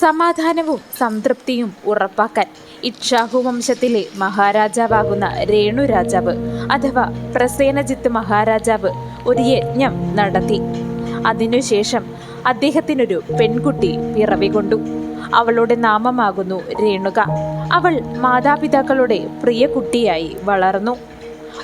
സമാധാനവും സംതൃപ്തിയും ഉറപ്പാക്കാൻ ഇക്ഷാഹു വംശത്തിലെ മഹാരാജാവാകുന്ന രേണു രാജാവ് അഥവാ പ്രസേനജിത്ത് മഹാരാജാവ് ഒരു യജ്ഞം നടത്തി. അതിനുശേഷം അദ്ദേഹത്തിനൊരു പെൺകുട്ടി പിറവികൊണ്ടു അവളുടെ നാമമാകുന്നു രേണുക. അവൾ മാതാപിതാക്കളുടെ പ്രിയ കുട്ടിയായി വളർന്നു.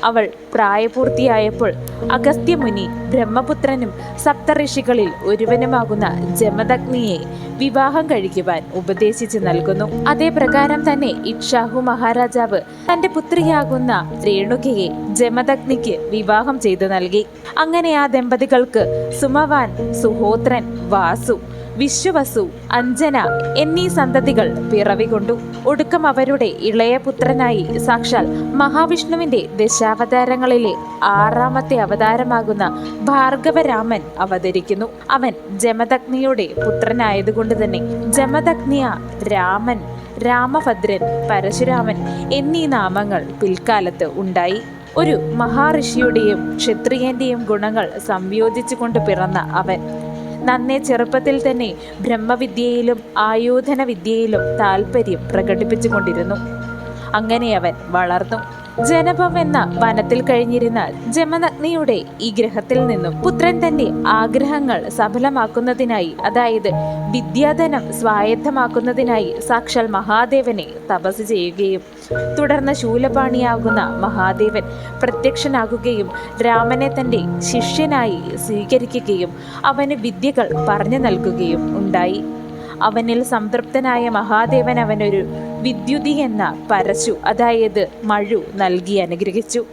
അവൾ പ്രായപൂർത്തിയായപ്പോൾ അഗസ്ത്യമുനി ബ്രഹ്മപുത്രനും സപ്തഋഷികളിൽ ഒരുവനുമാകുന്ന ജമദഗ്നിയെ വിവാഹം കഴിക്കുവാൻ ഉപദേശിച്ചു നൽകുന്നു. അതേ പ്രകാരം തന്നെ ഇക്ഷാഹു മഹാരാജാവ് തന്റെ പുത്രിയാകുന്ന രേണുകയെ ജമദഗ്നിക്ക് വിവാഹം ചെയ്തു നൽകി. അങ്ങനെ ആ ദമ്പതികൾക്ക് സുമവാൻ സുഹോത്രൻ വാസു വിശ്വവസു അഞ്ജന എന്നീ സന്തതികൾ പിറവികൊണ്ടു. ഒടുക്കം അവരുടെ ഇളയ പുത്രനായി സാക്ഷാൽ മഹാവിഷ്ണുവിന്റെ ദശാവതാരങ്ങളിലെ ആറാമത്തെ അവതാരമാകുന്ന ഭാർഗവരാമൻ അവതരിക്കുന്നു. അവൻ ജമദഗ്നിയുടെ പുത്രനായതുകൊണ്ട് തന്നെ ജമദഗ്നിയ രാമൻ രാമഭദ്രൻ പരശുരാമൻ എന്നീ നാമങ്ങൾ പിൽക്കാലത്ത് ഉണ്ടായി. ഒരു മഹാഋഷിയുടെയും ക്ഷത്രിയന്റെയും ഗുണങ്ങൾ സംയോജിച്ചുകൊണ്ട് പിറന്ന അവൻ നന്നേ ചെറുപ്പത്തിൽ തന്നെ ബ്രഹ്മവിദ്യയിലും ആയോധന വിദ്യയിലും താല്പര്യം പ്രകടിപ്പിച്ചുകൊണ്ടിരുന്നു. അങ്ങനെ അവൻ വളർന്നു. ജനപം എന്ന വനത്തിൽ കഴിഞ്ഞിരുന്ന ജമനഗ്നിയുടെ ഈ ഗ്രഹത്തിൽ നിന്നും പുത്രൻ തന്റെ ആഗ്രഹങ്ങൾ സഫലമാക്കുന്നതിനായി അതായത് വിദ്യാധനം സ്വായത്തമാക്കുന്നതിനായി സാക്ഷാൽ മഹാദേവനെ തപസ് ചെയ്യുകയും തുടർന്ന് ശൂലപാണിയാകുന്ന മഹാദേവൻ പ്രത്യക്ഷനാകുകയും രാമനെ തന്റെ ശിഷ്യനായി സ്വീകരിക്കുകയും അവന് വിദ്യകൾ പറഞ്ഞു നൽകുകയും ഉണ്ടായി. അവനിൽ സംതൃപ്തനായ മഹാദേവൻ അവനൊരു വിദ്യുതി എന്ന പരശു അതായത് മഴു നൽകി അനുഗ്രഹിച്ചു.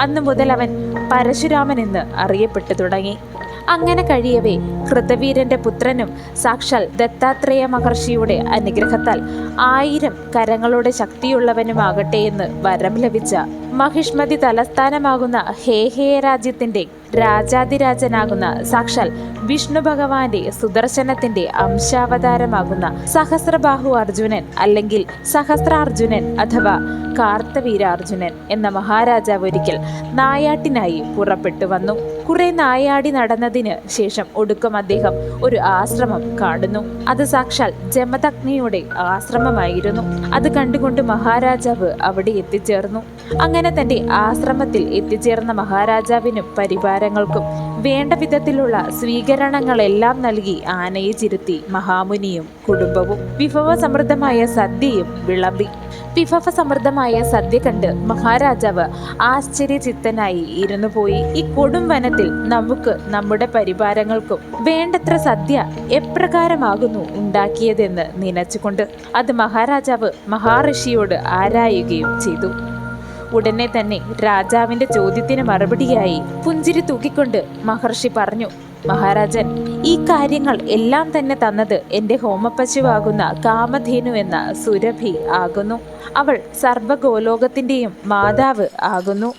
അന്നു മുതൽ അവൻ പരശുരാമൻ എന്ന് അറിയപ്പെട്ടു തുടങ്ങി. അങ്ങനെ കഴിയവേ കൃതവീരന്റെ പുത്രനും സാക്ഷാൽ ദത്താത്രേയ മഹർഷിയുടെ അനുഗ്രഹത്താൽ ആയിരം കരങ്ങളുടെ ശക്തിയുള്ളവനുമാകട്ടെ എന്ന് വരം ലഭിച്ച മഹിഷ്മതി തലസ്ഥാനമാകുന്ന ഹേഹേയ രാജ്യത്തിന്റെ രാജാതിരാജനാകുന്ന സാക്ഷാൽ വിഷ്ണു ഭഗവാന്റെ സുദർശനത്തിന്റെ അംശാവതാരമാകുന്ന സഹസ്രബാഹു അർജുനൻ അല്ലെങ്കിൽ സഹസ്രാർജുനൻ അഥവാ കാർത്തവീരാർജുനൻ എന്ന മഹാരാജാവ് ഒരിക്കൽ നായാട്ടിനായി പുറപ്പെട്ടു വന്നു. കുറെ നായാടി നടന്നതിന് ശേഷം ഒടുക്കം അദ്ദേഹം ഒരു ആശ്രമം കാണുന്നു. അത് സാക്ഷാൽ ജമദഗ്നിയുടെ ആശ്രമമായിരുന്നു. അത് കണ്ടുകൊണ്ട് മഹാരാജാവ് അവിടെ എത്തിച്ചേർന്നു. അങ്ങനെ തന്റെ ആശ്രമത്തിൽ എത്തിച്ചേർന്ന മഹാരാജാവിനും പരിവാരങ്ങൾക്കും വേണ്ട വിധത്തിലുള്ള സ്വീകരണങ്ങളെല്ലാം നൽകി ആനയെ ചിരുത്തി മഹാമുനിയും കുടുംബവും വിഭവ സമൃദ്ധമായ സദ്യയും വിളമ്പി. വിഭവ സമൃദ്ധമായ സദ്യ കണ്ട് മഹാരാജാവ് ആശ്ചര്യചിത്തനായി ഇരുന്നു പോയി ഈ കൊടും വനത്തിൽ നമുക്ക് നമ്മുടെ പരിവാരങ്ങൾക്കും വേണ്ടത്ര സദ്യ എപ്രകാരമാകുന്നു ഉണ്ടാക്കിയതെന്ന് നനച്ചുകൊണ്ട്? അത് മഹാരാജാവ് മഹാഋഷിയോട് ആരായുകയും ചെയ്തു. ഉടനെ തന്നെ രാജാവിന്റെ ചോദ്യത്തിന് മറുപടിയായി പുഞ്ചിരി തൂക്കിക്കൊണ്ട് മഹർഷി പറഞ്ഞു മഹാരാജൻ ഈ കാര്യങ്ങൾ എല്ലാം തന്നെ തന്നത് എന്റെ ഹോമപ്പശുവാകുന്ന കാമധേനു എന്ന സുരഭി ആകുന്നു. അവൾ സർവഗോലോകത്തിന്റെയും മാതാവ് ആകുന്നു.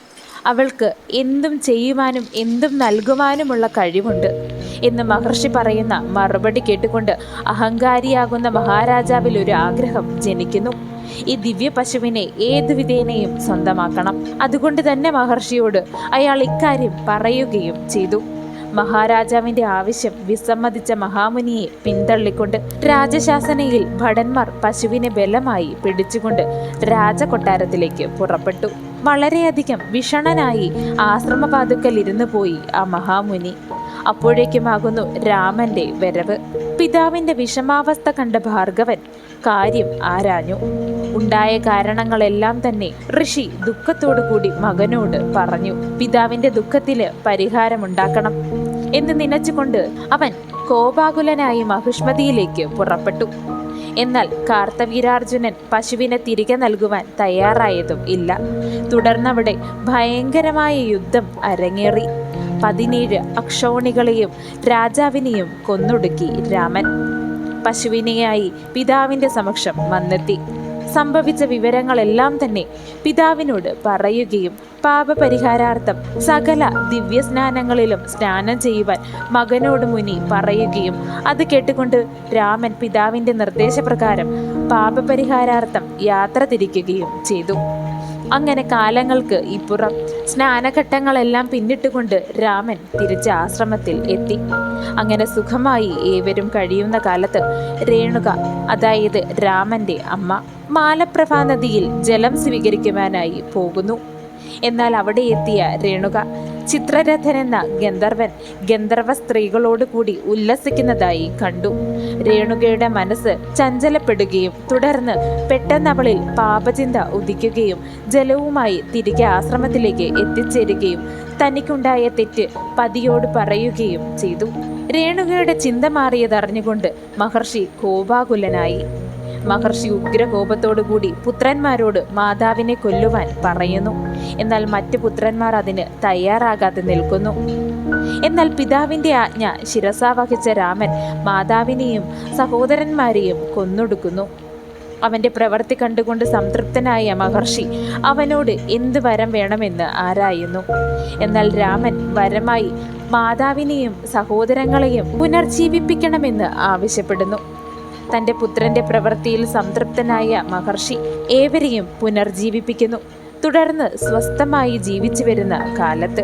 അവൾക്ക് എന്തും ചെയ്യുവാനും എന്തും നൽകുവാനുമുള്ള കഴിവുണ്ട് എന്ന് മഹർഷി പറയുന്ന മറുപടി കേട്ടുകൊണ്ട് അഹങ്കാരിയാകുന്ന മഹാരാജാവിൽ ഒരു ആഗ്രഹം ജനിക്കുന്നു. ഈ ദിവ്യ പശുവിനെ ഏത് വിധേനയും സ്വന്തമാക്കണം. അതുകൊണ്ട് തന്നെ മഹർഷിയോട് അയാൾ ഇക്കാര്യം പറയുകയും ചെയ്തു. മഹാരാജാവിന്റെ ആവശ്യം വിസമ്മതിച്ച മഹാമുനിയെ പിന്തള്ളിക്കൊണ്ട് രാജശാസനയിൽ ഭടന്മാർ പശുവിനെ ബലമായി പിടിച്ചുകൊണ്ട് രാജകൊട്ടാരത്തിലേക്ക് പുറപ്പെട്ടു. വളരെയധികം വിഷണനായി ആശ്രമപാതുക്കൽ ഇരുന്നു പോയി ആ മഹാമുനി. അപ്പോഴേക്കുമാകുന്നു രാമന്റെ വരവ്. പിതാവിന്റെ വിഷമാവസ്ഥ കണ്ട ഭാർഗവൻ കാര്യം ആരാഞ്ഞു. ഉണ്ടായ കാരണങ്ങളെല്ലാം തന്നെ ഋഷി കൂടി മകനോട് പറഞ്ഞു. പിതാവിന്റെ ദുഃഖത്തിൽ പരിഹാരമുണ്ടാക്കണം എന്ന് നനച്ചുകൊണ്ട് അവൻ കോപാകുലനായി മഹിഷ്മതിയിലേക്ക് പുറപ്പെട്ടു. എന്നാൽ കാർത്തവീരാർജുനൻ പശുവിനെ തിരികെ നൽകുവാൻ തയ്യാറായതും ഇല്ല. തുടർന്നവിടെ ഭയങ്കരമായ യുദ്ധം അരങ്ങേറി. പതിനേഴ് അക്ഷോണികളെയും രാജാവിനെയും കൊന്നൊടുക്കി രാമൻ. പശുവിനെയായി പിതാവിന്റെ സമക്ഷം വന്നെത്തി. സംഭവിച്ച വിവരങ്ങളെല്ലാം തന്നെ പിതാവിനോട് പറയുകയും പാപപരിഹാരാർത്ഥം സകല ദിവ്യസ്നാനങ്ങളിലും സ്നാനം ചെയ്യുവാൻ മകനോട് മുനി പറയുകയും അത് കേട്ടുകൊണ്ട് രാമൻ പിതാവിന്റെ നിർദ്ദേശപ്രകാരം പാപപരിഹാരാർത്ഥം യാത്ര തിരിക്കുകയും ചെയ്തു. അങ്ങനെ കാലങ്ങൾക്ക് ഇപ്പുറം സ്നാനഘട്ടങ്ങളെല്ലാം പിന്നിട്ടുകൊണ്ട് രാമൻ തിരിച്ച് ആശ്രമത്തിൽ എത്തി. അങ്ങനെ സുഖമായി ഏവരും കഴിയുന്ന കാലത്ത് രേണുക അതായത് രാമന്റെ അമ്മ മാലപ്രഭാ നദിയിൽ ജലം സ്വീകരിക്കുവാനായി പോകുന്നു. എന്നാൽ അവിടെ എത്തിയ രേണുക ചിത്രരഥൻ എന്ന ഗന്ധർവൻ ഗന്ധർവ സ്ത്രീകളോട് കൂടി ഉല്ലസിക്കുന്നതായി കണ്ടു. രേണുകയുടെ മനസ്സ് ചഞ്ചലപ്പെടുകയും തുടർന്ന് പെട്ടെന്ന് അവളിൽ പാപചിന്ത ഉദിക്കുകയും ജലവുമായി തിരികെ ആശ്രമത്തിലേക്ക് എത്തിച്ചേരുകയും തനിക്കുണ്ടായ തെറ്റ് പതിയോട് പറയുകയും ചെയ്തു. രേണുകയുടെ ചിന്ത മാറിയതറിഞ്ഞുകൊണ്ട് മഹർഷി കോപാകുലനായി. മഹർഷി ഉഗ്രകോപത്തോടുകൂടി പുത്രന്മാരോട് മാതാവിനെ കൊല്ലുവാൻ പറയുന്നു. എന്നാൽ മറ്റു പുത്രന്മാർ അതിന് തയ്യാറാകാതെ നിൽക്കുന്നു. എന്നാൽ പിതാവിന്റെ ആജ്ഞ ശിരസാവഹിച്ച രാമൻ മാതാവിനെയും സഹോദരന്മാരെയും കൊന്നൊടുക്കുന്നു. അവന്റെ പ്രവൃത്തി കണ്ടുകൊണ്ട് സംതൃപ്തനായ മഹർഷി അവനോട് എന്ത് വരം വേണമെന്ന് ആരായുന്നു എന്നാൽ രാമൻ വരമായി മാതാവിനെയും സഹോദരങ്ങളെയും പുനർജീവിപ്പിക്കണമെന്ന് ആവശ്യപ്പെടുന്നു. തന്റെ പുത്രന്റെ പ്രവൃത്തിയിൽ സംതൃപ്തനായ മഹർഷി ഏവരെയും പുനർജീവിപ്പിക്കുന്നു. തുടർന്ന് സ്വസ്ഥമായി ജീവിച്ചു വരുന്ന കാലത്ത്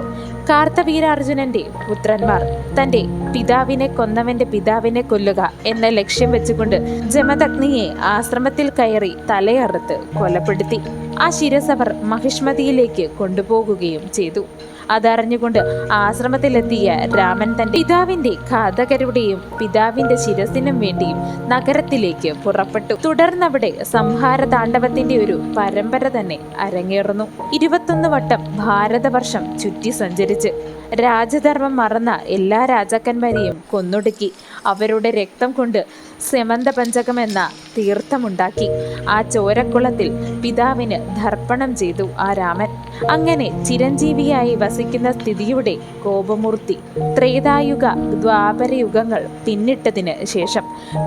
കാർത്തവീരാർജുനന്റെ പുത്രന്മാർ തന്റെ പിതാവിനെ കൊന്നവന്റെ പിതാവിനെ കൊല്ലുക എന്ന ലക്ഷ്യം വെച്ചുകൊണ്ട് ജമദഗ്നിയെ ആശ്രമത്തിൽ കയറി തലയറുത്ത് കൊലപ്പെടുത്തി. ആ ശിരസവർ മഹിഷ്മതിയിലേക്ക് കൊണ്ടുപോകുകയും ചെയ്തു. അതറിഞ്ഞുകൊണ്ട് ആശ്രമത്തിലെത്തിയ രാമൻ തന്റെ പിതാവിന്റെ ഘാതകരുടെയും പിതാവിന്റെ ശിരസിനും വേണ്ടിയും നഗരത്തിലേക്ക് പുറപ്പെട്ടു. തുടർന്നവിടെ സംഹാര താണ്ഡവത്തിന്റെ ഒരു പരമ്പര തന്നെ അരങ്ങേറുന്നു. ഇരുപത്തൊന്ന് വട്ടം ഭാരതവർഷം ചുറ്റി സഞ്ചരിച്ച്. രാജധർമ്മം മറന്ന എല്ലാ രാജാക്കന്മാരെയും കൊന്നൊടുക്കി. അവരുടെ രക്തം കൊണ്ട് സെമന്ത പഞ്ചകം എന്ന തീർത്ഥമുണ്ടാക്കി. ആ ചോരക്കുളത്തിൽ പിതാവിന് ദർപ്പണം ചെയ്തു ആ രാമൻ. അങ്ങനെ ചിരഞ്ജീവിയായി വസിക്കുന്ന സ്ഥിതിയുടെ കോപമൂർത്തി ത്രേതായുഗ ദ്വാപരയുഗങ്ങൾ പിന്നിട്ടതിന് ശേഷം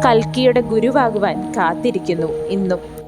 കൽക്കിയുടെ ഗുരുവാകുവാൻ കാത്തിരിക്കുന്നു ഇന്നും.